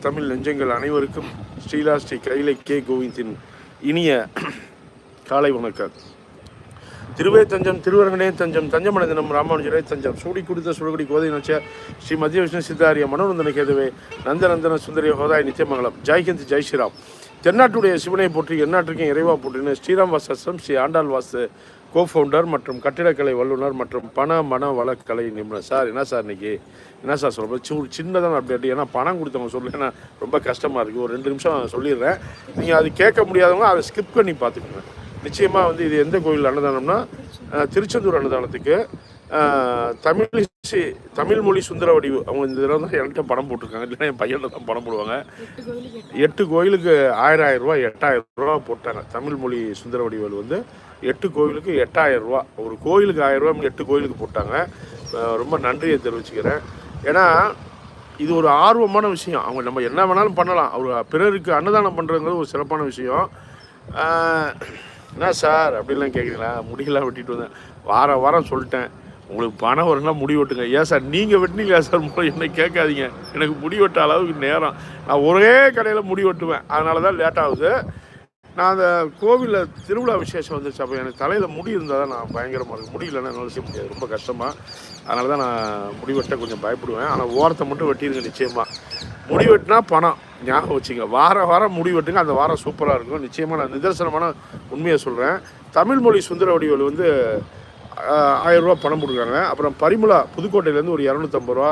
தமிழ் நெஞ்சங்கள் அனைவருக்கும் ஸ்ரீலா ஸ்ரீ கைலை கே கோவிந்தின் இனிய காலை வணக்கம். திருவே தஞ்சம் திருவரங்கனே தஞ்சம் தஞ்சமன தினம் ராமானுஜரே தஞ்சம். சூடி குடித்த சுடுகுடி கோதை நச்ச ஸ்ரீ மத்திய விஷ்ணு சித்தாரிய மனோரந்தன கேதுவே நந்தநந்தன சுந்தரிய ஹோதாய் நித்தியமங்கலம். ஜெய்ஹிந்த் ஜெய் ஸ்ரீராம். தென்னாட்டுடைய சிவனை போற்றி எந்நாட்டிற்கும் இறைவா போற்றின ஸ்ரீராம் வாசம் ஸ்ரீ ஆண்டாள் வாசு கோ ஃபவுண்டர் மற்றும் கட்டிடக்கலை வல்லுநர் மற்றும் பண மன வளக்கலை நிபுணர். சார் என்ன சார் இன்னைக்கு? என்ன சார் சொல்கிறேன் சூ சின்னதாக அப்டேட் ஏன்னா பணம் கொடுத்தவங்க சொல்லலைன்னா ரொம்ப கஷ்டமாக இருக்குது ஒரு ரெண்டு நிமிஷம் சொல்லிடுறேன். நீங்கள் அது கேட்க முடியாதவங்க அதை ஸ்கிப் பண்ணி பார்த்துக்கோங்க. நிச்சயமாக வந்து இது எந்த கோயில் அன்னதானம்னா திருச்செந்தூர் அன்னதானத்துக்கு தமிழ் தமிழ் மொழி சுந்தர வடிவு அவங்க இந்த தடவை தான் என்கிட்ட படம் போட்டிருக்காங்க. இல்லைன்னா என் பையன்கிட்ட தான் படம் போடுவாங்க. எட்டு கோயிலுக்கு ஆயிரம் ஆயிரம் ரூபா எட்டாயிரம் ரூபா போட்டாங்க. தமிழ் மொழி சுந்தர வடிவல் வந்து எட்டு கோயிலுக்கு எட்டாயிரம் ரூபா ஒரு கோயிலுக்கு ஆயிரம் ரூபா எட்டு கோயிலுக்கு போட்டாங்க. ரொம்ப நன்றியை தெரிவிச்சுக்கிறேன். ஏன்னா இது ஒரு ஆர்வமான விஷயம். அவங்க நம்ம என்ன வேணாலும் பண்ணலாம். அவர் பிறருக்கு அன்னதானம் பண்ணுறதுங்கிறது ஒரு சிறப்பான விஷயம். என்ன சார்? அப்படின்லாம் கேட்குறீங்களா முடியலாம் வெட்டிட்டு வந்தேன். வாரம் வாரம் சொல்லிட்டேன். உங்களுக்கு பணம் வரணும்னா முடி வெட்டுங்க. ஏன் சார் நீங்கள் வெட்டினீங்களா சார்? முறை என்னை கேட்காதீங்க. எனக்கு முடி வெட்ட அளவுக்கு நேரம். நான் ஒரே கடையில் முடி வெட்டுவேன். அதனால தான் லேட் ஆகுது. நான் அந்த கோவிலில் திருவிழா விசேஷம் வந்துச்சு அப்போ எனக்கு தலையில் முடி இருந்தால் தான் நான் பயங்கரமாக இருக்கும். முடி இல்லைன்னா என்னால் செய்ய முடியாது. ரொம்ப கஷ்டமாக அதனால தான் நான் முடி வெட்ட கொஞ்சம் பயப்படுவேன். ஆனால் ஓரத்தை மட்டும் வெட்டிடுங்க நிச்சயமாக முடி வெட்டினா பணம். ஞாபகம் வச்சுங்க. வார வாரம் முடி வெட்டுங்க. அந்த வாரம் சூப்பராக இருக்கும். நிச்சயமாக நான் நிதர்சனமான உண்மையை சொல்கிறேன் தமிழ்மொழி சுந்தர வடிவல் வந்து ஆயிரரூபா ஆயிரம் ரூபா பணம் கொடுக்குறாங்க அப்புறம் பரிமளா புதுக்கோட்டையிலேருந்து ஒரு இரநூத்தம்பது ரூபா.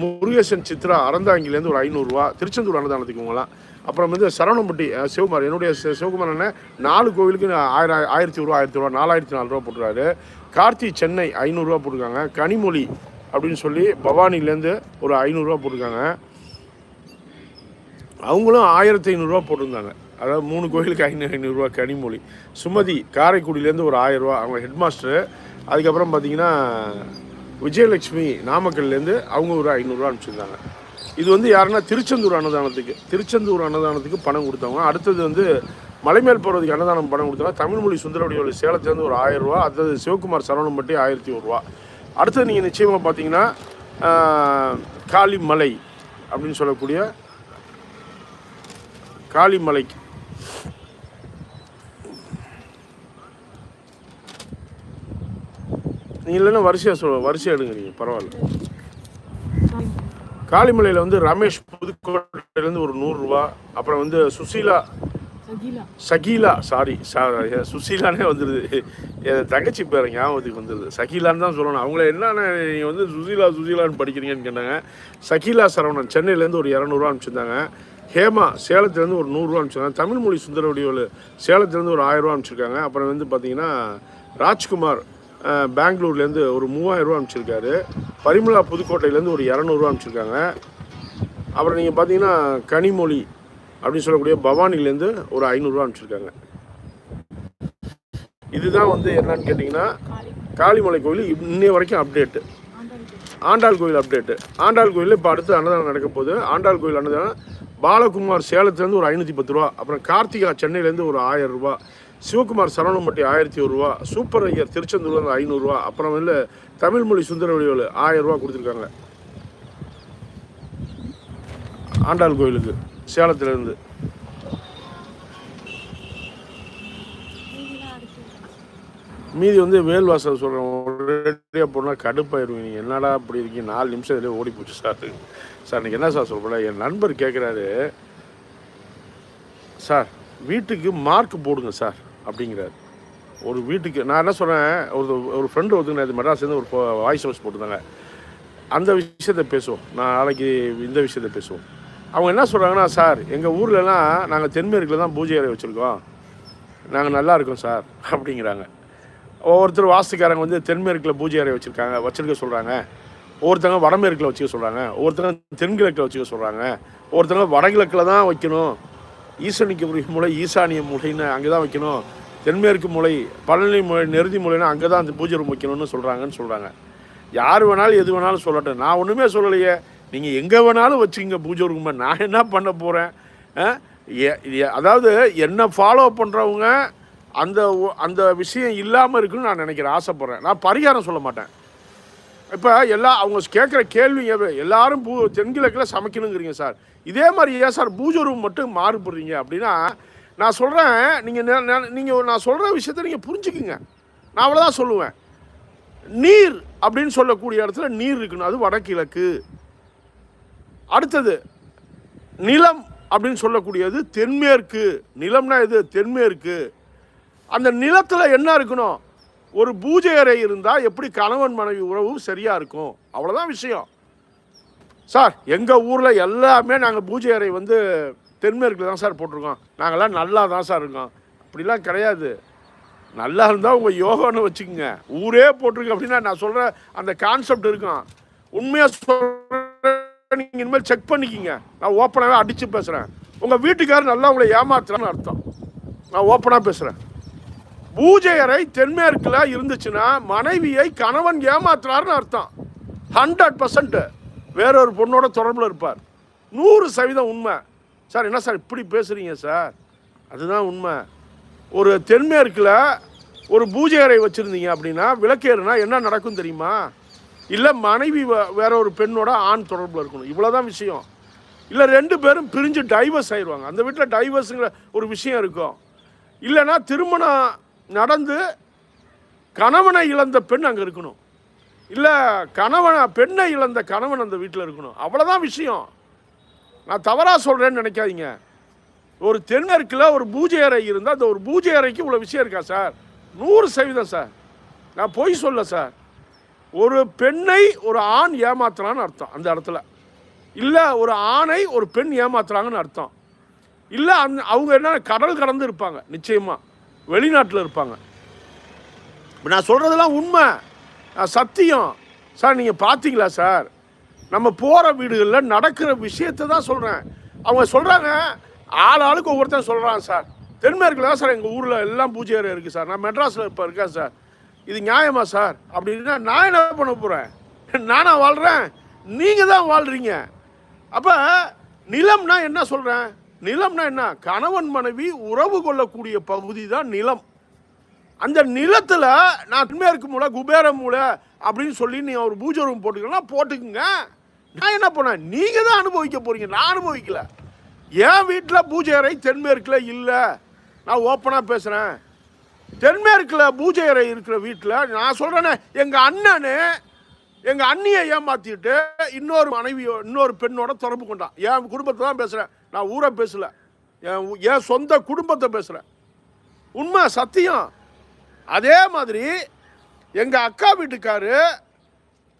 முருகேசன் சித்ரா அறந்தாங்கிலேருந்து ஒரு ஐநூறுரூவா திருச்செந்தூர் அன்னதானத்துக்கு இவங்களாம் அப்புறம் வந்து சரவணம்பட்டி சிவகுமார் என்னுடைய சிவகுமார் அண்ணன் நாலு கோவிலுக்கு ஆயிரம் ஆயிரத்தி ரூபா ஆயிரத்தி ரூபா நாலாயிரத்தி நாலு ரூபா போட்டுருக்காரு. கார்த்தி சென்னை ஐநூறுரூவா போட்டிருக்காங்க. கனிமொழி அப்படின்னு சொல்லி பவானிலேருந்து ஒரு ஐநூறுரூவா போட்டிருக்காங்க. அவங்களும் ஆயிரத்தி ஐநூறுரூவா போட்டிருந்தாங்க. அதாவது மூணு கோயிலுக்கு ஐநூறு ஐநூறுரூவா கனிமொழி. சுமதி காரைக்குடியிலேருந்து ஒரு ஆயிரரூவா. அவங்க ஹெட்மாஸ்டரு. அதுக்கப்புறம் பார்த்தீங்கன்னா விஜயலட்சுமி நாமக்கல்லேருந்து அவங்க ஒரு ஐநூறுரூவா அனுப்பிச்சிருந்தாங்க. இது வந்து யாருன்னா திருச்செந்தூர் அன்னதானத்துக்கு. திருச்செந்தூர் அன்னதானத்துக்கு பணம் கொடுத்தவங்க. அடுத்தது வந்து மலைமேல் போகிறதுக்கு அன்னதானம் பணம் கொடுத்தாங்க தமிழ்மொழி சுந்தரவடியோட சேலத்துலேருந்து ஒரு ஆயிரம் ரூபா அடுத்தது சிவகுமார் சரவணம்பட்டி ஆயிரத்தி ஒரு ரூபா. அடுத்தது நீங்கள் நிச்சயமாக பார்த்தீங்கன்னா காளிமலை அப்படின்னு சொல்லக்கூடிய காளிமலைக்கு நீங்கள் இல்லைன்னா வரிசையாக சொல்ல வரிசையாக எடுங்க நீங்கள் பரவாயில்ல. காளிமலையில் வந்து ரமேஷ் புதுக்கோட்டையிலேருந்து ஒரு நூறுரூவா அப்புறம் வந்து சுசீலா சகிலா. சகீலா சாரி சுசீலானே வந்துடுது என் தங்கச்சி பேர் ஞாபகத்துக்கு வந்துடுது சகீலான்னு தான் சொல்லணும். அவங்கள என்னென்ன நீங்கள் வந்து சுசீலா சுசீலான்னு படிக்கிறீங்கன்னு கேட்டாங்க. சகீலா சரவணன் சென்னையிலேருந்து ஒரு இரநூறுவா அனுப்பிச்சிருந்தாங்க. ஹேமா சேலத்துலேருந்து ஒரு நூறுரூவா அனுப்பிச்சிருக்காங்க. தமிழ்மொழி சுந்தர வடிவில் சேலத்துலேருந்து ஒரு ஆயிரரூவா அனுப்பிச்சிருக்காங்க. அப்புறம் வந்து பார்த்தீங்கன்னா ராஜ்குமார் பெங்களூர்லேருந்து ஒரு மூவாயிரரூவா அனுப்பிச்சிருக்காரு. பரிமளா புதுக்கோட்டையிலேருந்து ஒரு இரநூறுவா அனுப்பிச்சிருக்காங்க. அப்புறம் நீங்கள் பார்த்தீங்கன்னா கனிமொழி அப்படின்னு சொல்லக்கூடிய பவானிலேருந்து ஒரு ஐநூறுரூவா அனுப்பிச்சிருக்காங்க. இதுதான் வந்து என்னன்னு கேட்டிங்கன்னா காளிமலை கோயில் இன்னைய வரைக்கும் அப்டேட்டு ஆண்டாள் கோயில். ஆண்டாள் கோயில் அப்டேட்டு ஆண்டாள் கோயிலில் இப்போ அடுத்து அன்னதானம் நடக்க போகுது. ஆண்டாள் கோயில் அன்னதானம் பாலகுமார் சேலத்துலேருந்து ஒரு ஐநூற்றி பத்து ரூபா அப்புறம் கார்த்திகா சென்னையிலேருந்து ஒரு ஆயிரம் ரூபா சிவகுமார் சரவணம்பட்டி ஆயிரத்தி ஒரு ரூபா சூப்பர் ஐயர் திருச்செந்தூர்லேருந்து ஐநூறுரூவா அப்புறம் இல்லை தமிழ்மொழி சுந்தர வடிவேலு ஆயிரம் ரூபா கொடுத்துருக்காங்க. ஆண்டாள் கோயிலுக்கு சேலத்துலேருந்து. மீதி வந்து வேல்வாசல் சொல்கிறேன் ஒரேடியாக போனால் கடுப்பாயிருவீங்க. நீங்கள் என்னடா அப்படி இருக்கீங்க? நாலு நிமிஷம் இதிலே ஓடி போச்சு சார். சார் இன்னைக்கு என்ன சார் சொல்கிறேன் என் நண்பர் கேட்குறாரு சார் வீட்டுக்கு மார்க் போடுங்க சார் அப்படிங்கிறாரு. ஒரு வீட்டுக்கு நான் என்ன சொல்கிறேன் ஒரு ஒரு ஃப்ரெண்டு ஒருத்தங்க நேற்று மெட்ராஸ்லேருந்து ஒரு வாய்ஸ் ஹவுஸ் போட்டிருந்தாங்க. அந்த விஷயத்தை பேசுவோம். நான் நாளைக்கு இந்த விஷயத்தை பேசுவோம். அவங்க என்ன சொல்கிறாங்கன்னா சார் எங்கள் ஊர்லலாம் நாங்கள் தென்மேற்கில் தான் பூஜை அறை வச்சுருக்கோம். நாங்கள் நல்லா இருக்கோம் சார் அப்படிங்கிறாங்க. ஒவ்வொருத்தர் வாஸ்துக்காரங்க வந்து தென்மேற்கில் பூஜை அறை வச்சுருக்காங்க வச்சுருக்க சொல்கிறாங்க ஒவ்வொருத்தங்க வடமேற்கில் வச்சுக்க சொல்கிறாங்க ஒவ்வொருத்தங்க தென்கிழக்கில் வச்சுக்க சொல்கிறாங்க ஒவ்வொருத்தங்க வடகிழக்கில் தான் வைக்கணும். ஈசனிக்கு உரிய மூளை ஈசானிய மூலைன்னு அங்கே தான் வைக்கணும். தென்மேற்கு மூலை பழனி மூலை நெருதி மூலைன்னா அங்கே தான் அந்த பூஜை ரூம் வைக்கணும்னு சொல்கிறாங்கன்னு சொல்கிறாங்க யார் வேணாலும் எது வேணாலும் சொல்லட்டும். நான் ஒன்றுமே சொல்லலையே. நீங்கள் எங்கே வேணாலும் வச்சுங்க பூஜை ரூமை. நான் என்ன பண்ண போகிறேன் அதாவது என்னை ஃபாலோ பண்ணுறவங்க அந்த அந்த விஷயம் இல்லாமல் இருக்குன்னு நான் நினைக்கிறேன். ஆசைப்பட்றேன். நான் பரிகாரம் சொல்ல மாட்டேன். இப்போ எல்லா அவங்க கேட்குற கேள்வி எல்லாரும் பூ தென்கிழக்கில் சமைக்கணுங்கிறீங்க சார். இதே மாதிரி ஏன் சார் பூஜை ரூம் மட்டும் மாறுபடுறீங்க அப்படின்னா நான் சொல்கிறேன் நீங்கள் நீங்கள் நான் சொல்கிற விஷயத்த நீங்கள் புரிஞ்சுக்குங்க. நான் அவ்வளோதான் சொல்லுவேன். நீர் அப்படின்னு சொல்லக்கூடிய இடத்துல நீர் இருக்கணும். அது வடகிழக்கு. அடுத்தது நிலம் அப்படின்னு சொல்லக்கூடியது தென்மேற்கு. நிலம்னா இது தென்மேற்கு. அந்த நிலத்தில் என்ன இருக்கணும்? ஒரு பூஜை அறை இருந்தால் எப்படி கணவன் மனைவி உறவு சரியாக இருக்கும்? அவ்வளோதான் விஷயம். சார் எங்கள் ஊரில் எல்லாமே நாங்கள் பூஜை அறை வந்து தென்மேற்கில் தான் சார் போட்டிருக்கோம். நாங்கள்லாம் நல்லா தான் சார் இருக்கோம். அப்படிலாம் கிடையாது. நல்லா இருந்தால் உங்கள் யோகான்னு வச்சுக்கோங்க. ஊரே போட்டிருக்கு அப்படின்னா நான் சொல்கிற அந்த கான்செப்ட் இருக்கும். உண்மையாக சொல்கிறேன் நீங்கள் இனிமேல் செக் பண்ணிக்கிங்க. நான் ஓப்பனாகவே அடித்து பேசுகிறேன் உங்கள் வீட்டுக்காரர் நல்லா உங்களை ஏமாத்துறான்னு அர்த்தம். நான் ஓப்பனாக பேசுகிறேன் பூஜை அறை தென்மேற்கில் இருந்துச்சுன்னா மனைவியை கணவன் ஏமாத்துறாருன்னு அர்த்தம். ஹண்ட்ரட் பர்சன்ட்டு வேறொரு பொண்ணோட தொடர்பில் இருப்பார். நூறு சதவீதம் உண்மை. சார் என்ன சார் இப்படி பேசுகிறீங்க சார்? அதுதான் உண்மை. ஒரு தென்மேற்கில் ஒரு பூஜை அறை வச்சுருந்தீங்க அப்படின்னா விளக்கேறுனா என்ன நடக்கும் தெரியுமா? இல்லை மனைவி வேற ஒரு பெண்ணோட ஆண் தொடர்பில் இருக்கணும். இவ்வளோதான் விஷயம். இல்லை ரெண்டு பேரும் பிரிஞ்சு டைவர்ஸ் ஆயிடுவாங்க அந்த வீட்டில் டைவர்ஸுங்கிற ஒரு விஷயம் இருக்கும். இல்லைன்னா திருமணம் நடந்து கணவனை இழந்த பெண் அங்கே இருக்கணும். இல்லை கணவனை பெண்ணை இழந்த கணவன் அந்த வீட்டில் இருக்கணும். அவ்வளோதான் விஷயம். நான் தவறாக சொல்கிறேன்னு நினைக்காதீங்க. ஒரு தென்னருக்கில் ஒரு பூஜை அறை இருந்தால் அந்த ஒரு பூஜை அறைக்கு இவ்வளோ விஷயம் இருக்கா சார்? நூறு சதவீதம் சார். நான் பொய் சொல்ல சார். ஒரு பெண்ணை ஒரு ஆண் ஏமாத்துறான்னு அர்த்தம் அந்த இடத்துல. இல்லை ஒரு ஆணை ஒரு பெண் ஏமாத்துறாங்கன்னு அர்த்தம். இல்லை அந் அவங்க என்ன கடல் கடந்து இருப்பாங்க நிச்சயமாக வெளிநாட்டில் இருப்பாங்க. இப்போ நான் சொல்கிறதெல்லாம் உண்மை. நான் சத்தியம். சார் நீங்கள் பார்த்தீங்களா சார்? நம்ம போகிற வீடுகளில் நடக்கிற விஷயத்தை தான் சொல்கிறேன் அவங்க சொல்கிறாங்க ஆள் ஆளுக்கு ஒவ்வொருத்தன் சொல்கிறான் சார். தென்மேற்கில் தான் சார்? எங்கள் ஊரில் எல்லாம் பூஜை அறை இருக்குது சார். நான் மெட்ராஸில் இப்போ இருக்கேன் சார். இது நியாயமா சார்? அப்படின்னா நான் என்ன பண்ண போகிறேன் நானா வாழ்கிறேன் நீங்கள் தான் வாழ்கிறீங்க அப்போ நிலம்னா என்ன சொல்கிறேன் நிலம்னா என்ன? கணவன் மனைவி உறவு கொள்ளக்கூடிய பகுதி தான் நிலம். அந்த நிலத்தில் நான் தென்மேற்கு மூலை குபேர மூலை அப்படின்னு சொல்லி நீ ஒரு பூஜை ரூம் போட்டுக்கலாம் போட்டுக்குங்க. நான் என்ன பண்ணேன்? நீங்கள் தான் அனுபவிக்க போகிறீங்க நான் அனுபவிக்கல. என் வீட்டில் பூஜை அறை தென்மேற்கில் இல்லை. நான் ஓப்பனாக பேசுகிறேன் தென்மேற்கில் பூஜை அறை இருக்கிற வீட்டில் நான் சொல்கிறேனே எங்கள் அண்ணனு எங்கள் அண்ணியை ஏமாற்றிட்டு இன்னொரு மனைவியோ இன்னொரு பெண்ணோட தொடர்பு கொண்டான். என் குடும்பத்தை தான் பேசுகிறேன் நான் ஊரை பேசல. என் என் சொந்த குடும்பத்தை பேசுகிறேன் உண்மை சத்தியம். அதே மாதிரி எங்கள் அக்கா வீட்டுக்காரு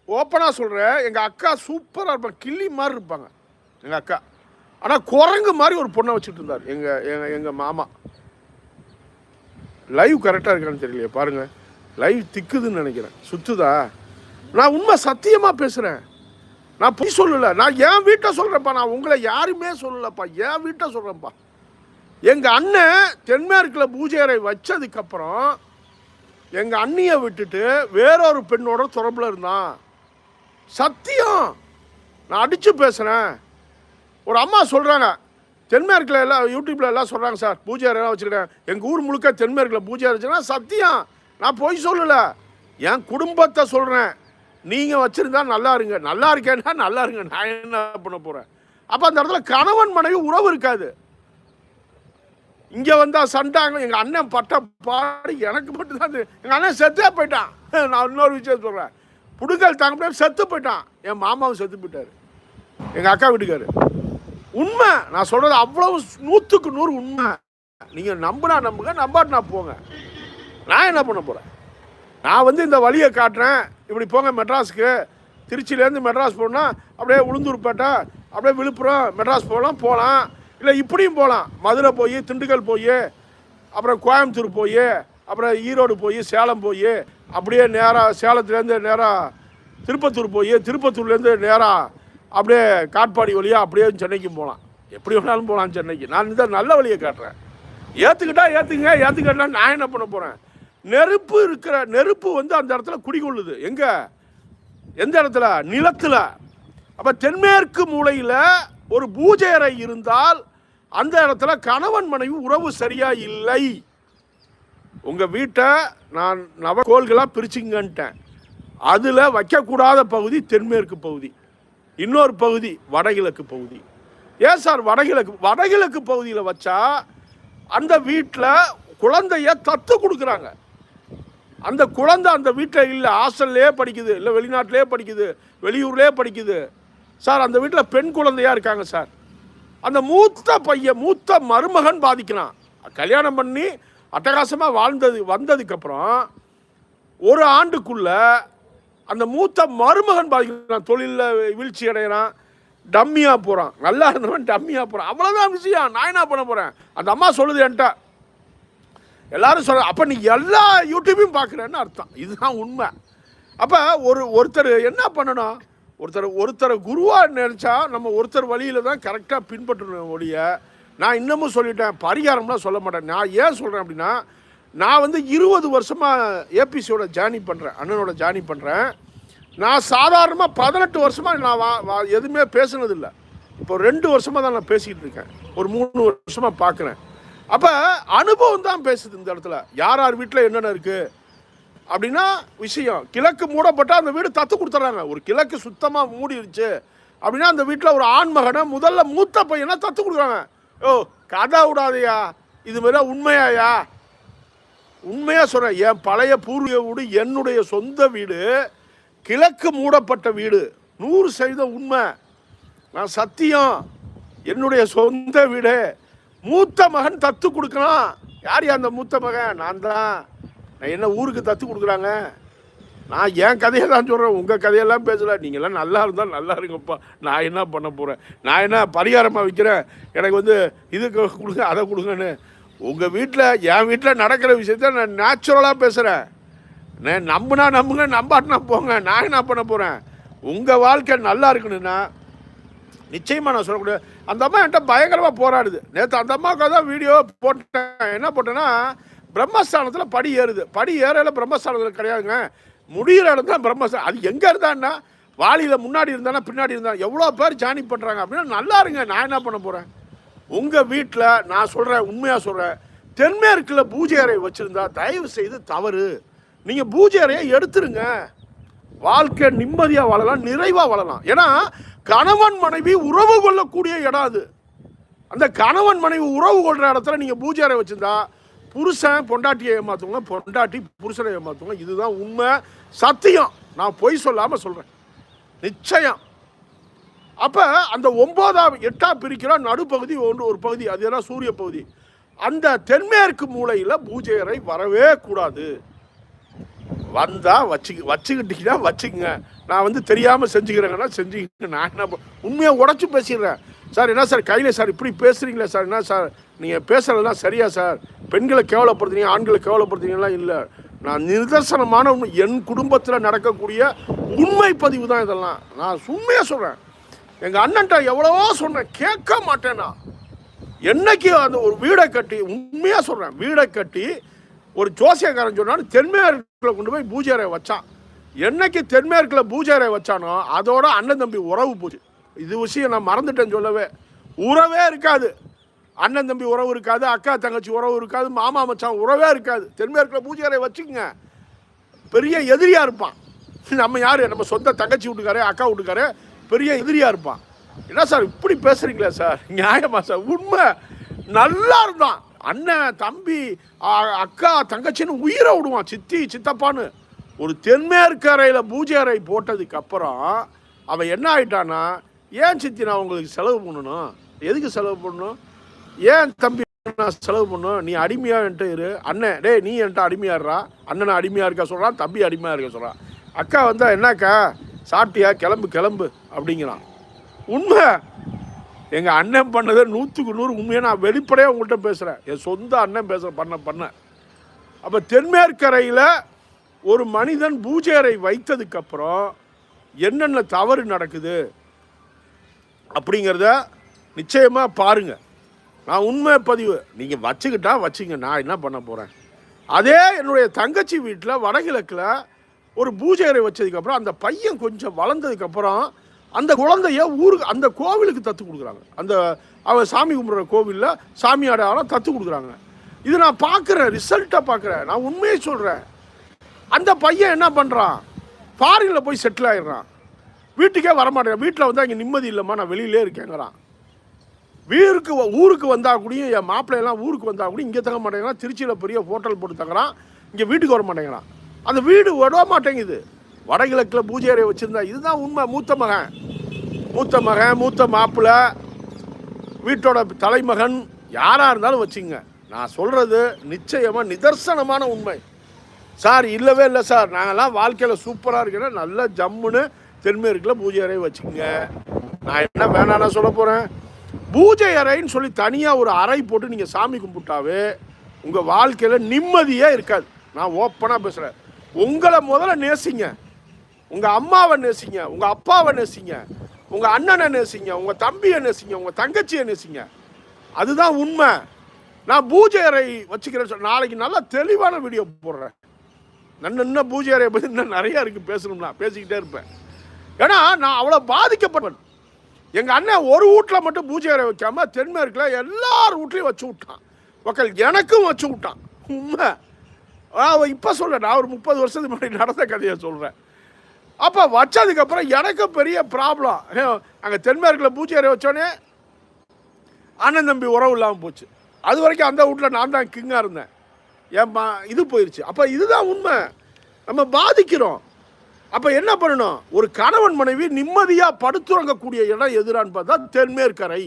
ஓப்பனாக சொல்கிறேன் எங்கள் அக்கா சூப்பராக இருப்பாங்க கிள்ளி மாதிரி இருப்பாங்க எங்கள் அக்கா. ஆனால் குரங்கு மாதிரி ஒரு பொண்ணை வச்சுட்டு இருந்தார் எங்கள் எங்கள் எங்கள் மாமா. லைவ் கரெக்டாக இருக்கான்னு தெரியலையே பாருங்கள் லைவ் திக்குதுன்னு நினைக்கிறேன். சுத்துதா? நான் உண்மை சத்தியமாக பேசுகிறேன் நான் பொய் சொல்லலை. நான் என் வீட்டை சொல்கிறேன்ப்பா நான் உங்களை யாருமே சொல்லலப்பா. என் வீட்டை சொல்கிறேன்ப்பா எங்கள் அண்ணன் தென்மேற்கில் பூஜை அறை வச்சதுக்கப்புறம் எங்கள் அண்ணியை விட்டுட்டு வேறொரு பெண்ணோட தொடர்பில் இருந்தான். சத்தியம். நான் அடித்து பேசுகிறேன் ஒரு அம்மா சொல்கிறாங்க தென்மேற்கில் எல்லாம் யூடியூப்பில் எல்லாம் சொல்கிறாங்க சார். பூஜை அறையெல்லாம் வச்சுருக்கேன் எங்கள் ஊர் முழுக்க தென்மேற்கில் பூஜை அறை வச்சுருக்கேன் சத்தியம். நான் பொய் சொல்லலை. என் குடும்பத்தை சொல்கிறேன் நீங்கள் வச்சுருந்தா நல்லா இருங்க. நல்லா இருக்கேன்னா நல்லா இருங்க. நான் என்ன பண்ண போகிறேன் அப்போ அந்த இடத்துல கணவன் மனைவி உறவு இருக்காது. இங்கே வந்தால் சண்டாங்க எங்கள் அண்ணன் பட்ட பாடு எனக்கு மட்டும்தான் எங்கள் அண்ணன் செத்தே போயிட்டான். நான் இன்னொரு விஷயம் சொல்கிறேன் புடுங்கல் தாங்க செத்து போயிட்டான். என் மாமாவும் செத்து போயிட்டார். எங்கள் அக்கா வீட்டுக்காரு. உண்மை. நான் சொல்கிறது அவ்வளவு நூற்றுக்கு நூறு உண்மை. நீங்கள் நம்புனா நம்புங்க நம்பாட்டினா போங்க. நான் என்ன பண்ண போகிறேன் நான் வந்து இந்த வழியை காட்டுறேன். இப்படி போங்க மெட்ராஸுக்கு. திருச்சியிலேருந்து மெட்ராஸ் போனால் அப்படியே உளுந்தூர்பேட்டை அப்படியே விழுப்புரம் மெட்ராஸ் போகலாம் போகலாம். இல்லை இப்படியும் போகலாம். மதுரை போய் திண்டுக்கல் போய் அப்புறம் கோயம்புத்தூர் போய் அப்புறம் ஈரோடு போய் சேலம் போய் அப்படியே நேராக சேலத்துலேருந்து நேராக திருப்பத்தூர் போய் திருப்பத்தூர்லேருந்து நேராக அப்படியே காட்பாடி வழியாக அப்படியே சென்னைக்கும் போகலாம். எப்படி வேணாலும் போகலாம் சென்னைக்கு. நான் இந்த நல்ல வழியை காட்டுறேன். ஏற்றுக்கிட்டா ஏற்றுங்க ஏற்றுக்கிட்டா நான் என்ன பண்ண போகிறேன் நெருப்பு இருக்கிற நெருப்பு வந்து அந்த இடத்துல குடிகொள்ளுது. எங்கே? எந்த இடத்துல? நிலத்தில். அப்போ தென்மேற்கு மூலையில் ஒரு பூஜை அறை இருந்தால் அந்த இடத்துல கணவன் மனைவி உறவு சரியா இல்லை. உங்கள் வீட்டை நான் நவகோள்களாக பிரிச்சுங்கன்ட்டேன். அதில் வைக்கக்கூடாத பகுதி தென்மேற்கு பகுதி. இன்னொரு பகுதி வடகிழக்கு பகுதி. ஏன் சார் வடகிழக்கு? வடகிழக்கு பகுதியில் வச்சா அந்த வீட்டில் குழந்தைய தத்து கொடுக்குறாங்க. அந்த குழந்தை அந்த வீட்டில் இல்லை ஹாஸ்டல்லே படிக்குது இல்லை வெளிநாட்டிலே படிக்குது வெளியூர்லேயே படிக்குது. சார் அந்த வீட்டில் பெண் குழந்தையாக இருக்காங்க சார். அந்த மூத்த பையன் மூத்த மருமகன் பாதிக்கிறான். கல்யாணம் பண்ணி அட்டகாசமாக வாழ்ந்தது வந்ததுக்கப்புறம் ஒரு ஆண்டுக்குள்ள அந்த மூத்த மருமகன் பாதிக்கிறான். தொழிலில் வீழ்ச்சி அடைகிறான். டம்மியாக போகிறான் நல்லா இருந்தவன் டம்மியாக போகிறான் அவ்வளோதான் விஷயம். நான் என்ன பண்ண போகிறேன் அந்த அம்மா சொல்லுது என்கிட்ட. எல்லாரும் சொல்ற அப்போ நீ எல்லா யூடியூபையும் பார்க்குறேன்னு அர்த்தம். இதுதான் உண்மை. அப்போ ஒரு ஒருத்தர் என்ன பண்ணணும்? ஒருத்தர் ஒருத்தரை குருவாக நினச்சா நம்ம ஒருத்தர் வழியில் தான் கரெக்டாக பின்பற்றணும் ஒழிய நான் இன்னமும் சொல்லிட்டேன் பரிகாரம்லாம் சொல்ல மாட்டேன். நான் ஏன் சொல்கிறேன் அப்படின்னா நான் வந்து இருபது வருஷமாக ஏபிசியோட ஜேர்னி பண்ணுறேன் அண்ணனோட ஜேர்னி பண்ணுறேன் நான் சாதாரணமாக பதினெட்டு வருஷமாக நான் வா வா எதுவுமே பேசுனதில்லை. இப்போ ரெண்டு வருஷமாக தான் நான் பேசிக்கிட்டு இருக்கேன். ஒரு மூணு வருஷமாக பார்க்குறேன் அப்போ அனுபவம் தான் பேசுது இந்த இடத்துல. யார் யார் வீட்டில் என்னென்ன இருக்குது அப்படின்னா விஷயம். கிழக்கு மூடப்பட்டால் அந்த வீடு தத்து கொடுத்துட்றாங்க ஒரு கிழக்கு சுத்தமாக மூடிருச்சு. அப்படின்னா அந்த வீட்டில் ஒரு ஆண்மகனை முதல்ல மூத்த பையனை தத்து கொடுக்குறாங்க. ஓ கதை விடாதையா. இது மாதிரி உண்மையாயா? உண்மையாக சொல்கிறேன் என் பழைய பூர்வீக வீடு என்னுடைய சொந்த வீடு கிழக்கு மூடப்பட்ட வீடு. நூறு சதவீதம் உண்மை. நான் சத்தியம். என்னுடைய சொந்த வீடு. மூத்த மகன் தத்து கொடுக்கலாம் யார் அந்த மூத்த மகன்? நான் தான் நான் என்ன ஊருக்கு தத்து கொடுக்குறாங்க? நான் என் கதையை தான் சொல்கிறேன் உங்கள் கதையெல்லாம் பேசல. நீங்களாம் நல்லா இருந்தால் நல்லா இருங்கப்பா. நான் என்ன பண்ண போகிறேன் நான் என்ன பரிகாரமாக விற்கிறேன் எனக்கு வந்து இது கொடுங்க அதை கொடுங்கன்னு. உங்கள் வீட்டில் என் வீட்டில் நடக்கிற விஷயத்த நான் நேச்சுரலாக பேசுகிறேன் நான் நம்புனா நம்புங்க நம்பாட்டினா போங்க. நான் என்ன பண்ண போகிறேன் உங்கள் வாழ்க்கை நல்லா இருக்கணும்னா நிச்சயமாக நான் சொல்லக்கூடிய அந்த அம்மா என்கிட்ட பயங்கரமாக போராடுது. நேற்று அந்த அம்மாவுக்கு தான் வீடியோ போட்டேன். என்ன போட்டேன்னா பிரம்மஸ்தானத்தில் படி ஏறுது. படி ஏறையில் பிரம்மஸ்தானத்தில் கிடையாதுங்க. முடிகிற இடம் தான் பிரம்மஸ்தானம் அது எங்கே இருந்தான்னா வாளியில் முன்னாடி இருந்தானா பின்னாடி இருந்தானா எவ்வளோ பேர் ஜானி பண்ணுறாங்க அப்படின்னா நல்லா இருங்க நான் என்ன பண்ண போகிறேன் உங்கள் வீட்டில் நான் சொல்கிறேன் உண்மையாக சொல்கிறேன் தென்மேற்கில் பூஜை அறை வச்சுருந்தா தயவு செய்து தவறு. நீங்கள் பூஜை அறையை எடுத்துருங்க. வாழ்க்கை நிம்மதியாக வாழலாம் நிறைவாக வாழலாம். ஏன்னா கணவன் மனைவி உறவு கொள்ளக்கூடிய இடம் அது. அந்த கணவன் மனைவி உறவு கொள்கிற இடத்துல நீங்கள் பூஜை அறை வச்சுருந்தா புருஷன் பொண்டாட்டியை ஏமாற்றுவாங்க பொண்டாட்டி புருஷனை ஏமாற்றுவாங்க இதுதான் உண்மை. சத்தியம். நான் பொய் சொல்லாமல் சொல்கிறேன் நிச்சயம். அப்போ அந்த ஒம்போதாம் எட்டா பிரிக்கிற நடுப்பகுதி ஒன்று ஒரு பகுதி அது எல்லாம் சூரிய பகுதி. அந்த தென்மேற்கு மூலையில் பூஜை அறை வரவே கூடாது. வந்தால் வச்சு வச்சுக்கிட்டீங்கன்னா வச்சுக்கங்க. நான் வந்து தெரியாமல் செஞ்சுக்கிறேங்கன்னா செஞ்சுக்கிட்டு நான் என்ன உண்மையாக உண்மையை உடச்சி பேசிடுறேன். சார் என்ன சார் கையில் சார் இப்படி பேசுகிறீங்களே சார்? என்ன சார்? நீங்கள் பேசுகிறதெல்லாம் சரியா சார்? பெண்களை கேவலப்படுத்துறீங்க ஆண்களை கேவலப்படுத்துறீங்கலாம் இல்லை? நான் நிதர்சனமான உண்மை என் குடும்பத்தில் நடக்கக்கூடிய உண்மை பதிவு தான் இதெல்லாம். நான் உண்மையாக சொல்கிறேன் எங்கள் அண்ணன்ட்ட எவ்வளவோ சொன்னேன் கேட்க மாட்டேன்னா. என்னைக்கு அந்த ஒரு வீடை கட்டி உண்மையாக சொல்கிறேன் வீடை கட்டி ஒரு ஜோசியக்காரன் சொன்னாலும் தென்மேற்கில் கொண்டு போய் பூஜை அறை வச்சான் என்னைக்கு தென்மேற்கில் பூஜை அறை வச்சானோ அதோட அண்ணன் தம்பி உறவு போச்சு இது விஷயம் நான் மறந்துட்டேன் சொல்லவே. உறவே இருக்காது. அண்ணன் தம்பி உறவு இருக்காது அக்கா தங்கச்சி உறவு இருக்காது மாமா மச்சான் உறவே இருக்காது. தென்மேற்கில் பூஜை அறை வச்சுக்கோங்க. பெரிய எதிரியா இருப்பான். நம்ம யாரு? நம்ம சொந்த தங்கச்சி வீட்டுக்காரே அக்கா வீட்டுக்காரே பெரிய எதிரியா இருப்பான். என்ன சார் இப்படி பேசுறீங்களே சார்? நியாயமா சார்? உண்மை. நல்லா இருந்தான். அண்ணன் தம்பி அக்கா தங்கச்சின்னு உயிரை விடுவான் சித்தி சித்தப்பான்னு. ஒரு தென்மேற்கு அறையில் பூஜை அறை போட்டதுக்கு அப்புறம் அவன் என்ன ஆயிட்டான்னா ஏன் சித்தி நான் உங்களுக்கு செலவு பண்ணணும்? எதுக்கு செலவு பண்ணணும்? ஏன் தம்பி நான் செலவு பண்ணும் நீ அடிமையாக என்கிட்ட இரு. அண்ணன் டேய் நீ என்கிட்ட அடிமையாடுறா அண்ணனை அடிமையாக இருக்க சொல்கிறான் தம்பி அடிமையாக இருக்க சொல்கிறான் அக்கா வந்தால் என்னக்கா சாப்பிட்டியா? கிளம்பு கிளம்பு அப்படிங்கிறான். உண்மை எங்கள் அண்ணன் பண்ணதை நூற்றுக்கு நூறு உண்மையை நான் வெளிப்படையாக உங்கள்கிட்ட பேசுகிறேன் என் சொந்த அண்ணன் பேசுகிற பண்ண பண்ண. அப்போ தென்மேற்கரையில் ஒரு மனிதன் பூஜை அறை வைத்ததுக்கப்புறம் என்னென்ன தவறு நடக்குது அப்படிங்கிறத நிச்சயமாக பாருங்கள் நான் உண்மை பதிவு நீங்கள் வச்சுக்கிட்டா வச்சுங்க நான் என்ன பண்ண போகிறேன் அதே என்னுடைய தங்கச்சி வீட்டில் வடகிழக்கில் ஒரு பூஜை அறை வச்சதுக்கப்புறம் அந்த பையன் கொஞ்சம் வளர்ந்ததுக்கப்புறம் அந்த குழந்தைய ஊருக்கு அந்த கோவிலுக்கு தத்து கொடுக்குறாங்க. அந்த அவள் சாமி கும்பிட்ற கோவிலில் சாமியாட ஆளும் தத்து கொடுக்குறாங்க. இது நான் பார்க்குறேன் ரிசல்ட்டை பார்க்குறேன் நான் உண்மையை சொல்கிறேன் அந்த பையன் என்ன பண்ணுறான் ஃபாரினில் போய் செட்டில் ஆயிடுறான். வீட்டுக்கே வரமாட்டேன். வீட்டில் வந்தால் அங்கே நிம்மதி இல்லைம்மா நான் வெளியிலே இருக்கேங்கிறான். வீருக்கு வ- ஊருக்கு வந்தால் கூடயும் என் மாப்பிள்ளையெல்லாம் ஊருக்கு வந்தால் கூட இங்கே தங்க மாட்டேங்கிறான். திருச்சியில் பெரிய ஹோட்டல் போட்டு தங்குறான். இங்கே வீட்டுக்கு வர மாட்டேங்கிறான் அந்த வீடு விட மாட்டேங்குது வடகிழக்கில் பூஜை அறை வச்சுருந்தா இதுதான் உண்மை. மூத்த மகன். மூத்த மகன் மூத்த மாப்பிள்ளை வீட்டோட தலைமகன். யாராக இருந்தாலும் வச்சுங்க. நான் சொல்கிறது நிச்சயமாக நிதர்சனமான உண்மை. சார் இல்லவே இல்லை சார். நாங்கள்லாம் வாழ்க்கையில் சூப்பராக இருக்கிறேன் நல்ல ஜம்முன்னு தென்மேற்கில் பூஜை அறை வச்சுக்கோங்க நான் என்ன வேணாம்னா சொல்ல போகிறேன் பூஜை அறைன்னு சொல்லி தனியாக ஒரு அறை போட்டு நீங்கள் சாமி கும்பிட்டாவே உங்கள் வாழ்க்கையில் நிம்மதியாக இருக்காது. நான் ஓப்பனாக பேசுகிறேன் உங்களை முதல்ல நேசிங்க. உங்கள் அம்மாவை நேசிங்க உங்கள் அப்பாவை நேசிங்க உங்கள் அண்ணனை நேசிங்க உங்கள் தம்பியை நேசிங்க உங்கள் தங்கச்சியை நேசிங்க. அதுதான் உண்மை. நான் பூஜை அறை வச்சுக்கிறேன் சொல் நாளைக்கு நல்லா தெளிவான வீடியோ போடுறேன். நான் இன்னும் பூஜை அறையை பற்றி இன்னும் நிறையா இருக்குது பேசணும்னா பேசிக்கிட்டே இருப்பேன். ஏன்னா நான் அவ்வளோ பாதிக்கப்பட்டேன் எங்கள் அண்ணன் ஒரு வீட்டில் மட்டும் பூஜை அறை வைக்காமல் தென்மேற்கில் எல்லார் வீட்லையும் வச்சு விட்டான். மக்கள் எனக்கும் வச்சு விட்டான். உண்மை. அவன் இப்போ சொல்கிறேன் நான் ஒரு முப்பது வருஷத்துக்கு முன்னாடி நடந்த கதையை சொல்கிறேன் அப்போ வச்சதுக்கப்புறம் எனக்கு பெரிய ப்ராப்ளம் அங்கே தென்மேற்கில் பூச்சேரி அறை வச்சோடனே அண்ணன் தம்பி உறவு இல்லாமல் போச்சு. அது வரைக்கும் அந்த வீட்டில் நான் தான் கிங்காக இருந்தேன். என் மா இது போயிடுச்சு அப்போ இதுதான் உண்மை. நம்ம பாதிக்கிறோம். அப்போ என்ன பண்ணணும்? ஒரு கணவன் மனைவி நிம்மதியாக படுத்துறங்கக்கூடிய இடம் எதிரான்னு பார்த்தா தென்மேற்கரை.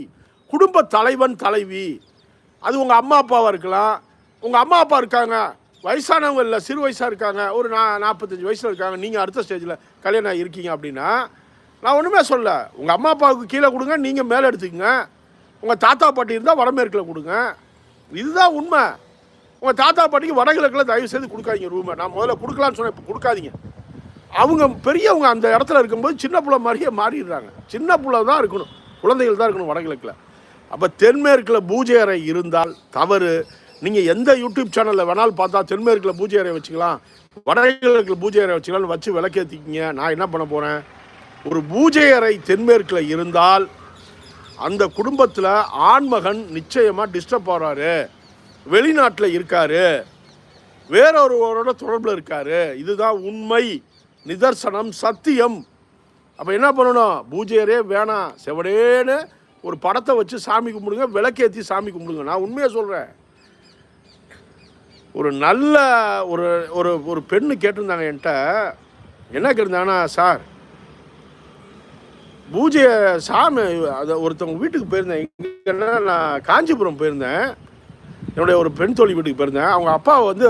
குடும்ப தலைவன் தலைவி. அது உங்கள் அம்மா அப்பாவாக இருக்கலாம். உங்கள் அம்மா அப்பா இருக்காங்க. வயசானவங்க இல்லை சிறு வயசாக இருக்காங்க ஒரு நா நாற்பத்தஞ்சு வயசில் இருக்காங்க நீங்கள் அடுத்த ஸ்டேஜில் கல்யாணம் இருக்கீங்க அப்படின்னா நான் ஒன்றுமே சொல்ல உங்கள் அம்மா அப்பாவுக்கு கீழே கொடுங்க நீங்கள் மேலே எடுத்துக்கங்க. உங்கள் தாத்தா பாட்டி இருந்தால் வடமேற்கில் கொடுங்க. இதுதான் உண்மை. உங்கள் தாத்தா பாட்டிக்கு வடகிழக்கில் தயவு செய்து கொடுக்காதீங்க ரூமை நான் முதல்ல கொடுக்கலான்னு சொன்னேன் இப்போ கொடுக்காதீங்க. அவங்க பெரியவங்க அந்த இடத்துல இருக்கும்போது சின்ன பிள்ளை மாதிரியே மாறிடுறாங்க. சின்ன பிள்ளை தான் இருக்கணும். குழந்தைகள் தான் இருக்கணும் வடகிழக்கில் அப்போ தென்மேற்கில் பூஜை அறை இருந்தால் தவறு. நீங்கள் எந்த யூடியூப் சேனலில் வேணாலும் பார்த்தா தென்மேற்கில் பூஜை அறை வச்சுக்கலாம் வடகிழக்கில் பூஜை அறை வச்சுக்கலாம்னு வச்சு விளக்கேற்றிக்கிங்க நான் என்ன பண்ண போகிறேன் ஒரு பூஜை அறை தென்மேற்கில் இருந்தால் அந்த குடும்பத்தில் ஆண்மகன் நிச்சயமாக டிஸ்டர்ப் ஆகிறாரு வெளிநாட்டில் இருக்காரு. வேறொருவரோட தொடர்பில் இருக்காரு. இதுதான் உண்மை நிதர்சனம் சத்தியம். அப்போ என்ன பண்ணணும்? பூஜையரே வேணாம். செவடேன்னு ஒரு படத்தை வச்சு சாமி கும்பிடுங்க விளக்கேற்றி சாமி கும்பிடுங்க. நான் உண்மையை சொல்கிறேன் ஒரு நல்ல ஒரு ஒரு ஒரு பெண்ணு கேட்டிருந்தாங்க என்கிட்ட. என்ன கேட்டிருந்தாங்கன்னா சார் பூஜையை சாமி அதை ஒருத்தவங்க வீட்டுக்கு போயிருந்தேன். எங்கன்னா நான் காஞ்சிபுரம் போயிருந்தேன். என்னுடைய ஒரு பெண் தோழி வீட்டுக்கு போயிருந்தேன். அவங்க அப்பா வந்து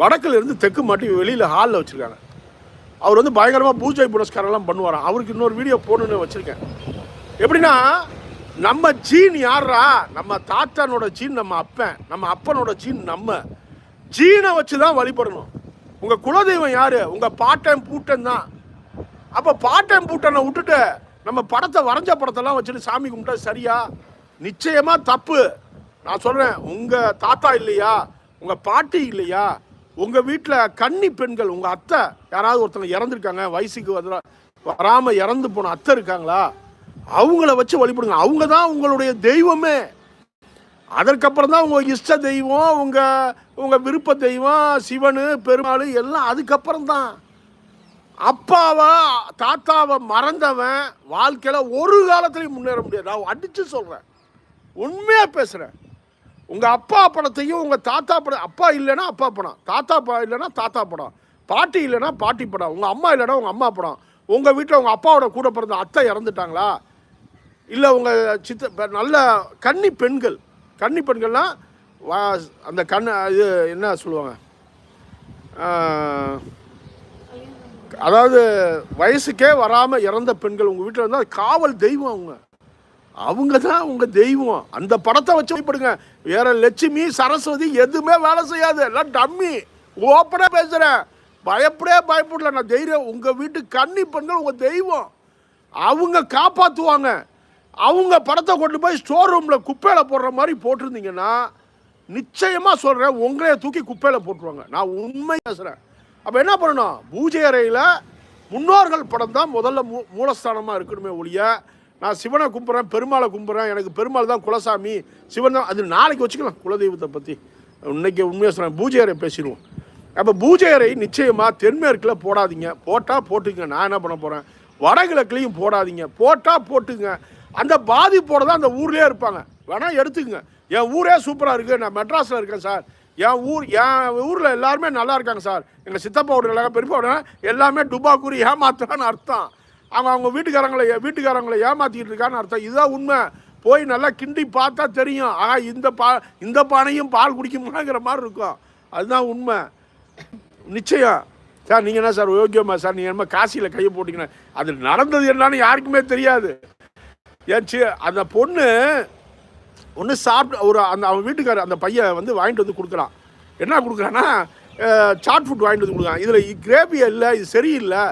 வடக்குலேருந்து தெற்கு மாட்டி வெளியில் ஹாலில் வச்சுருக்காங்க. அவர் வந்து பயங்கரமாக பூஜை புனஸ்காரம்லாம் பண்ணுவாராம். அவருக்கு இன்னொரு வீடியோ போடணுன்னு வச்சுருக்கேன். எப்படின்னா நம்ம ஜீன் யாரா நம்ம தாத்தானோட ஜீன் நம்ம அப்பன். நம்ம அப்பனோட ஜீன் நம்ம. ஜீனை வச்சு தான் வழிபடணும். உங்கள் குலதெய்வம் யார்? உங்கள் பாட்டன் பூட்டன் தான். அப்போ பாட்டன் பூட்டனை விட்டுட்டு நம்ம படத்தை வரைஞ்ச படத்தெல்லாம் வச்சுட்டு சாமி கும்பிட்டா சரியா? நிச்சயமாக தப்பு. நான் சொல்கிறேன் உங்கள் தாத்தா இல்லையா? உங்கள் பாட்டி இல்லையா? உங்கள் வீட்டில் கன்னி பெண்கள் உங்கள் அத்தை யாராவது ஒருத்தவங்க இறந்துருக்காங்க வயசுக்கு வர வராமல் இறந்து போன அத்தை இருக்காங்களா? அவங்கள வச்சு வழிபடுங்க. அவங்க தான் உங்களுடைய தெய்வமே. அதற்கப்புறம் தான் உங்கள் இஷ்ட தெய்வம் உங்கள் உங்கள் விருப்ப தெய்வம் சிவனு பெருமாள் எல்லாம் அதுக்கப்புறம் தான் அப்பாவை தாத்தாவை மறந்தவன் வாழ்க்கையில் ஒரு காலத்துலையும் முன்னேற முடியாது. நான் அடித்து சொல்கிறேன் உண்மையாக பேசுகிறேன் உங்கள் அப்பா படத்தையும் உங்கள் தாத்தா படம் அப்பா இல்லைன்னா அப்பா படம். தாத்தா படம் இல்லைன்னா தாத்தா படம். பாட்டி இல்லைன்னா பாட்டி படம். உங்கள் அம்மா இல்லைன்னா உங்கள் அம்மா படம். உங்கள் வீட்டில் உங்கள் அப்பாவோட கூட பிறந்த அத்தை இறந்துட்டாங்களா? இல்லை உங்கள் சித்த நல்ல கன்னி பெண்கள். கன்னி பெண்கள்லாம் வா அந்த கண் இது என்ன சொல்லுவாங்க? அதாவது வயசுக்கே வராமல் இறந்த பெண்கள் உங்கள் வீட்டில் இருந்தால் காவல் தெய்வம் அவங்க. அவங்க தான் உங்கள் தெய்வம். அந்த படத்தை வச்சு வழிபடுங்க வேற லட்சுமி சரஸ்வதி எதுவுமே வேலை செய்யாது. எல்லாம் டம்மி. ஓப்பனாக பேசுகிறேன் பயப்படே பயப்படல. நான் தைரியம் உங்கள் வீட்டு கன்னி பெண்கள் உங்கள் தெய்வம். அவங்க காப்பாற்றுவாங்க அவங்க படத்தை கொண்டு போய் ஸ்டோர் ரூமில் குப்பையில் போடுற மாதிரி போட்டிருந்தீங்கன்னா நிச்சயமாக சொல்கிறேன் உங்களைய தூக்கி குப்பையில் போட்டுருவாங்க. நான் உண்மை பேசுகிறேன் அப்போ என்ன பண்ணணும்? பூஜை அறையில் முன்னோர்கள் படம் தான் முதல்ல மூ மூலஸ்தானமாக இருக்கணுமே ஒழிய நான் சிவனை கும்பிட்றேன் பெருமாளை கும்பிட்றேன் எனக்கு பெருமாள் தான் குலசாமி சிவன் தான் அது நாளைக்கு வச்சுக்கலாம் குலதெய்வத்தை பற்றி இன்னைக்கு உண்மையாக சொல்கிறேன் பூஜை அறை பேசிடுவோம். அப்போ பூஜை அறை நிச்சயமாக தென்மேற்கில் போடாதீங்க. போட்டால் போட்டுங்க நான் என்ன பண்ண போகிறேன் வடகிழக்குலேயும் போடாதீங்க. போட்டால் போட்டுங்க அந்த பாதிப்போடு தான் அந்த ஊர்லேயே இருப்பாங்க. வேணால் எடுத்துக்கங்க. என் ஊரே சூப்பராக இருக்குது நான் மெட்ராஸில் இருக்கேன் சார். என் ஊர் என் ஊரில் எல்லாருமே நல்லா இருக்காங்க சார். எங்கள் சித்தப்பா வீடுல பெரியப்பா வீடுல எல்லாமே டுபா ஏமாத்துறான்னு அர்த்தம். அவங்க அவங்க வீட்டுக்காரங்களை வீட்டுக்காரங்களை ஏமாற்றிக்கிட்டு இருக்கான்னு அர்த்தம். இதுதான் உண்மை. போய் நல்லா கிண்டி பார்த்தா தெரியும். ஆ இந்த பா இந்த பானையும் பால் குடிக்குமாங்கிற மாதிரி இருக்கும். அதுதான் உண்மை. நிச்சயம். சார் நீங்கள் என்ன சார் யோகியமா சார்? நீங்கள் என்ன காசியில் கையை போட்டிங்கன்னா அது நடந்தது என்னன்னு யாருக்குமே தெரியாது. ஏன்ச்சு அந்த பொண்ணு ஒன்று சாப்பிட்டு ஒரு அந்த அவன் வீட்டுக்காரர் அந்த பையன் வந்து வாங்கிட்டு வந்து கொடுக்குறான். என்ன கொடுக்குறான்னா சாட் ஃபுட் வாங்கிட்டு வந்து கொடுக்குறான். இதில் கிரேவி இல்லை இது சரியில்லை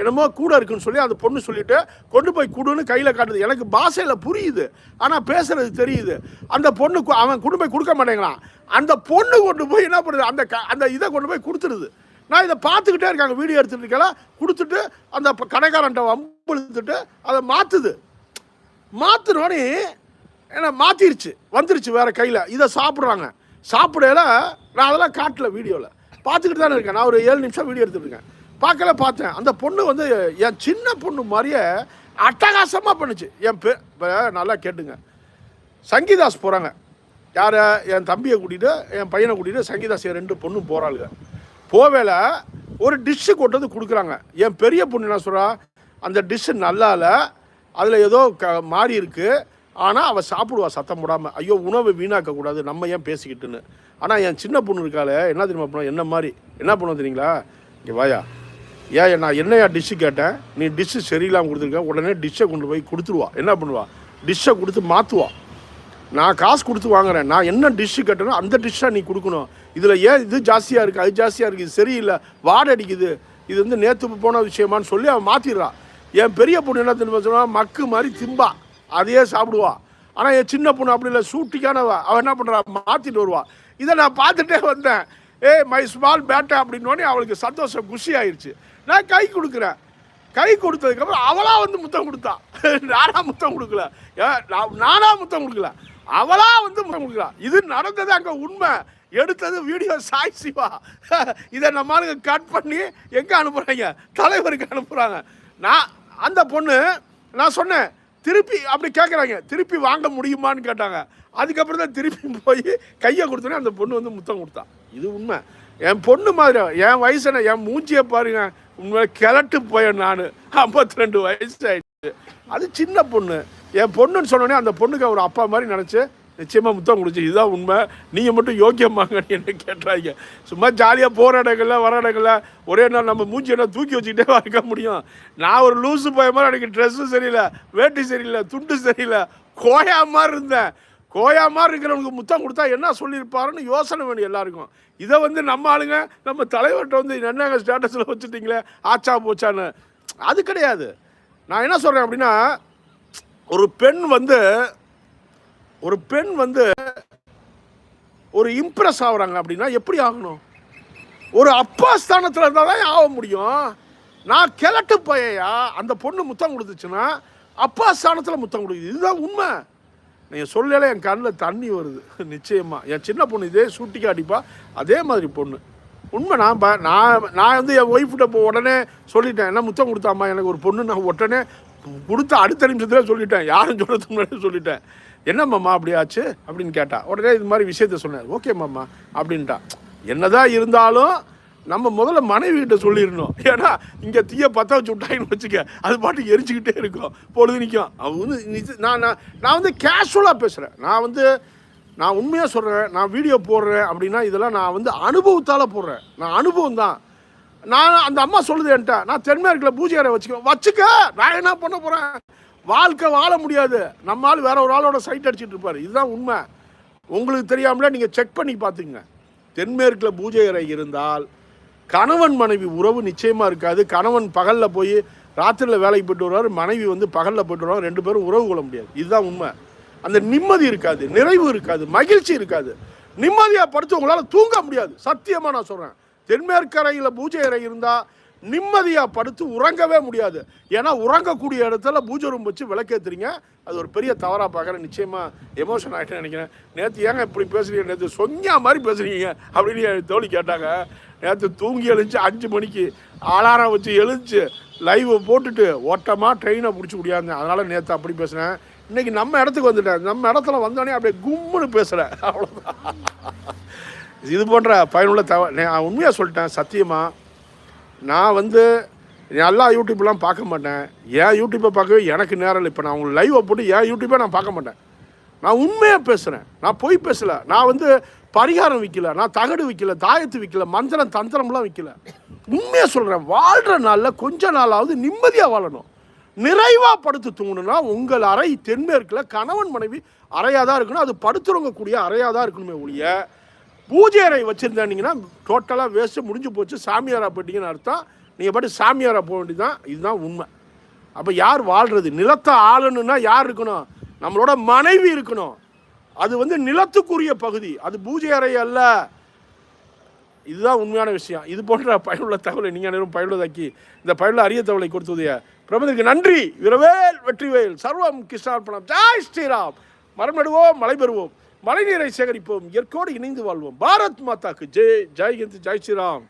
என்னமோ கூட இருக்குன்னு சொல்லி அந்த பொண்ணு சொல்லிட்டு கொண்டு போய் கொடுன்னு கையில் காட்டுது. எனக்கு பாஷையில் புரியுது ஆனால் பேசுறது தெரியுது. அந்த பொண்ணு அவன் கொண்டு போய் கொடுக்க மாட்டேங்கிறான். அந்த பொண்ணு கொண்டு போய் என்ன பண்ணுது? அந்த க அந்த இதை கொண்டு போய் கொடுத்துருது. நான் இதை பார்த்துக்கிட்டே இருக்காங்க வீடியோ எடுத்துகிட்டு இருக்கல கொடுத்துட்டு அந்த கடைக்காரன்ட்ட வம்புழுத்துட்டு அதை மாற்றுது மாற்றினோடனே என்ன மாற்றிருச்சு வந்துருச்சு வேறு கையில். இதை சாப்பிட்றாங்க. சாப்பிடையில நான் அதெல்லாம் காட்டல வீடியோவில் பார்த்துக்கிட்டு தானே இருக்கேன். நான் ஒரு ஏழு நிமிஷம் வீடியோ எடுத்துருக்கேன் பார்க்கல பார்த்தேன். அந்த பொண்ணு வந்து என் சின்ன பொண்ணு மாதிரியே அட்டகாசமாக பண்ணுச்சு. என் பே இப்போ நல்லா கேட்டுங்க. சங்கீதாஸ் போகிறாங்க யாரை? என் தம்பியை கூட்டிகிட்டு என் பையனை கூட்டிகிட்டு சங்கீதாஸ் ரெண்டு பொண்ணும் போகிறாளுங்க போவேல ஒரு டிஷ்ஷு கொண்டு வந்து கொடுக்குறாங்க. என் பெரிய பொண்ணு என்ன சொல்கிறா அந்த டிஷ்ஷு நல்லா இல்லை. அதில் ஏதோ க மாறி இருக்கு. ஆனால் அவள் சாப்பிடுவா சத்தம் போடாமல் ஐயோ உணவை வீணாக்கக்கூடாது நம்ம ஏன் பேசிக்கிட்டுன்னு. ஆனால் என் சின்ன பொண்ணு இருக்காளே என்ன தெரியுமா பண்ண என்ன மாதிரி என்ன பண்ணுவோம் தெரியுங்களா? இங்கே வாயா. ஏன் நான் என்னையா டிஷ்ஷு கேட்டேன்? நீ டிஷ்ஷு சரியில்லாமல் கொடுத்துருக்க. உடனே டிஷ்ஷை கொண்டு போய் கொடுத்துருவா. என்ன பண்ணுவா? டிஷ்ஷை கொடுத்து மாற்றுவா நான் காசு கொடுத்து வாங்குறேன். நான் என்ன டிஷ்ஷு கட்டணும் அந்த டிஷ்ஷாக நீ கொடுக்கணும். இதில் ஏன் இது ஜாஸ்தியாக இருக்குது அது ஜாஸ்தியாக இருக்குது சரியில்லை. வாடை அடிக்குது. இது வந்து நேற்று போன விஷயமான்னு சொல்லி அவன் மாற்றிடுறான் என் பெரிய பொண்ணு என்ன தெரியுமா சொன்னால் மக்கு மாதிரி திம்பா. அதையே சாப்பிடுவா. ஆனால் என் சின்ன பொண்ணு அப்படி இல்லை சூட்டிக்கானவ அவள் என்ன பண்ணுறா மாற்றிட்டு வருவா. இதை நான் பார்த்துட்டே வந்தேன். ஏய் மை ஸ்மால் பேட்டா அப்படின்னோடனே அவளுக்கு சந்தோஷம் குஷி ஆயிடுச்சு நான் கை கொடுக்குறேன். கை கொடுத்ததுக்கப்புறம் அவளாக வந்து முத்தம் கொடுத்தா. நானாக முத்தம் கொடுக்கல. ஏ நான் நானாக முத்தம் கொடுக்கல. அவளாக வந்து முத்தம் கொடுக்கல. இது நடந்தது அங்கே உண்மை. எடுத்தது வீடியோ சாய் சிவா. இதை நம்மளுக்கு கட் பண்ணி எங்கே அனுப்புகிறாங்க தலைவருக்கு அனுப்புகிறாங்க நான் அந்த பொண்ணு நான் சொன்னேன் திருப்பி அப்படி கேட்குறாங்க திருப்பி வாங்க முடியுமான்னு கேட்டாங்க. அதுக்கப்புறம் தான் திருப்பி போய் கையை கொடுத்தோன்னே அந்த பொண்ணு வந்து முத்தம் கொடுத்தா. இது உண்மை. என் பொண்ணு மாதிரி என் வயசு என்ன என் மூஞ்சியை பாருங்க. உண்மை கிளட்டு போயேன் நான். ஐம்பத்தி ரெண்டு வயசு ஆயிடுச்சு. அது சின்ன பொண்ணு. என் பொண்ணுன்னு சொன்னோடனே அந்த பொண்ணுக்கு அவர் அப்பா மாதிரி நினச்சி நிச்சயமாக முத்தம் கொடுச்சு. இதுதான் உண்மை. நீங்கள் மட்டும் யோக்கியமாங்கன்னு என்ன கேட்டாங்க சும்மா ஜாலியாக போகிற இடங்கள்ல வர இடங்கள்ல ஒரே நாள் நம்ம மூஞ்சி என்ன தூக்கி வச்சுக்கிட்டே இருக்க முடியும். நான் ஒரு லூஸு போய மாதிரி எனக்கு ட்ரெஸ்ஸும் சரியில்லை வேட்டி சரியில்லை துண்டு சரியில்லை. கோயா மாதிரி இருந்தேன். கோயா மாதிரி இருக்கிறவனுக்கு முத்தம் கொடுத்தா என்ன சொல்லியிருப்பாருன்னு யோசனை வேணும் எல்லாருக்கும். இதை வந்து நம்ம ஆளுங்க நம்ம தலைவர்கிட்ட வந்து என்னங்க ஸ்டேட்டஸில் வச்சுட்டீங்களே ஆச்சா போச்சான்னு. அது கிடையாது. நான் என்ன சொல்கிறேன் அப்படின்னா ஒரு பெண் வந்து ஒரு பெண் வந்து ஒரு இம்ப்ரெஸ் ஆகுறாங்க அப்படின்னா எப்படி ஆகணும்? ஒரு அப்பா ஸ்தானத்தில் இருந்தால் தான் ஆக முடியும். நான் கிழட்டு பையா அந்த பொண்ணு முத்தம் கொடுத்துச்சுன்னா அப்பா ஸ்தானத்தில் முத்தம் கொடுக்குது. இதுதான் உண்மை. நீங்கள் சொல்லல என் கண்ணில் தண்ணி வருது. நிச்சயமாக என் சின்ன பொண்ணு இதே சுட்டி காட்டிப்பா அதே மாதிரி பொண்ணு. உண்மை நான் நான் நான் வந்து என் ஒய்ஃப்கிட்ட இப்போ உடனே சொல்லிட்டேன் என்ன முத்தம் கொடுத்தாம்மா? எனக்கு ஒரு பொண்ணு நான் உடனே கொடுத்த அடுத்த நிமிஷத்தில் சொல்லிட்டேன். யாரும் சொல்கிறதுக்கு முன்னாடி சொல்லிட்டேன். என்ன மாமா அப்படி ஆச்சு? அப்படின்னு கேட்டா உடனே இது மாதிரி விஷயத்த சொன்னேன். ஓகே மாமா அப்படின்ட்டா. என்னதான் இருந்தாலும் நம்ம முதல்ல மனைவி கிட்ட சொல்லிடணும். ஏன்னா இங்கே தீய பற்ற வச்சு விட்டாங்கன்னு வச்சுக்க அது பாட்டுக்கு எரிச்சுக்கிட்டே இருக்கும். பொழுது நிற்கும் அவங்க வந்து நான் நான் நான் வந்து கேஷுவலாக பேசுகிறேன் நான் வந்து நான் உண்மையாக சொல்கிறேன் நான் வீடியோ போடுறேன் அப்படின்னா இதெல்லாம் நான் வந்து அனுபவத்தால் போடுறேன். நான் அனுபவம் தான் நான் அந்த அம்மா சொல்லுது என்கிட்ட நான் தென்மேற்கில் பூஜை அறை வச்சுக்க வச்சுக்க நான் என்ன பண்ண போகிறேன் வாழ்க்கை வாழ முடியாது. நம்ம ஆள் வேற ஒரு ஆளோட சைட் அடிச்சுட்டு இருப்பார். இதுதான் உண்மை. உங்களுக்கு தெரியாமலே நீங்கள் செக் பண்ணி பார்த்துங்க தென்மேற்கில் பூஜை அறை இருந்தால் கணவன் மனைவி உறவு நிச்சயமாக இருக்காது. கணவன் பகலில் போய் ராத்திரியில் வேலைக்கு போயிட்டு வருவார். மனைவி வந்து பகலில் போயிட்டு வருவாங்க. ரெண்டு பேரும் உறவு கொள்ள முடியாது. இதுதான் உண்மை. அந்த நிம்மதி இருக்காது நிறைவு இருக்காது மகிழ்ச்சி இருக்காது. நிம்மதியாக படுத்து உங்களால் தூங்க முடியாது. சத்தியமாக நான் சொல்கிறேன் தென்மேற்கரையில் பூஜை அறை இருந்தால் நிம்மதியாக படுத்து உறங்கவே முடியாது. ஏன்னா உறங்கக்கூடிய இடத்துல பூஜை ரூம் வச்சு விளக்கேத்துறீங்க. அது ஒரு பெரிய தவறாக பார்க்குறேன். நிச்சயமாக எமோஷன் ஆகிட்டேன்னு நினைக்கிறேன். நேற்று ஏங்க இப்படி பேசுகிறீங்க நேற்று சொங்கியா மாதிரி பேசுகிறீங்க அப்படின்னு என் தோழி கேட்டாங்க. நேற்று தூங்கி எழுந்துச்சு அஞ்சு மணிக்கு அலாரம் வச்சு எழுந்துச்சு லைவ் போட்டுட்டு ஓட்டமாக ட்ரெயினை பிடிச்சி முடியாது அதனால் நேற்று அப்படி பேசுனேன். இன்னைக்கு நம்ம இடத்துக்கு வந்துட்டேன். நம்ம இடத்துல வந்தோடனே அப்படியே கும்முன்னு பேசுகிறேன் அவ்வளோதான் இது போன்ற பயனுள்ள தவ நான் உண்மையாக சொல்லிட்டேன் சத்தியமாக நான் வந்து எல்லா யூடியூப்லாம் பார்க்க மாட்டேன். ஏன் யூடியூப்பை பார்க்கவே எனக்கு நேரம் இல்லை. இப்போ நான் உங்களுக்கு லைவை போட்டு ஏன் யூடியூப்பை நான் பார்க்க மாட்டேன். நான் உண்மையாக பேசுகிறேன் நான் பொய் பேசலை. நான் வந்து பரிகாரம் விற்கல நான் தகடு விற்கல தாயத்து விற்கல மந்திரம் தந்திரம்லாம் விற்கல உண்மையாக சொல்கிறேன் வாழ்கிற நாளில் கொஞ்ச நாளாவது நிம்மதியாக வாழணும். நிறைவாக படுத்து தூங்கணும்னா உங்கள் அறை தென்மேற்கில் கணவன் மனைவி அறையாக தான் இருக்கணும். அது படுத்துறவங்கக்கூடிய அறையாக தான் இருக்கணுமே ஒழிய பூஜை அறை வச்சுருந்தீங்கன்னா டோட்டலாக வேஸ்ட்டு முடிஞ்சு போச்சு. சாமியாராக போயிட்டீங்கன்னு அர்த்தம். நீங்கள் பாட்டு சாமியாராக போக வேண்டியதுதான். இதுதான் உண்மை. அப்போ யார் வாழ்கிறது நிலத்தை ஆளணுன்னா யார் இருக்கணும்? நம்மளோட மனைவி இருக்கணும். அது வந்து நிலத்துக்குரிய பகுதி. அது பூஜை அறை அல்ல. இதுதான் உண்மையான விஷயம். இது போன்ற பயனுள்ள தகவலை நீங்கள் அனைவரும் பயனுள்ளதாக்கி இந்த பயனுள்ள அரிய தகவலை கொடுத்ததைய பிரபந்தருக்கு நன்றி. விரவேல் வெற்றிவேல். சர்வம் கிருஷ்ணார்பணம். ஜாய் ஸ்ரீராம். மரம் நடுவோம் மழை பெறுவோம். மழைநீரை சேகரிப்போம் இயற்கோடு இணைந்து வாழ்வோம். பாரத் மாதாக்கு ஜெய். ஜெய் ஹிந்த் ஜெய் ஸ்ரீராம்.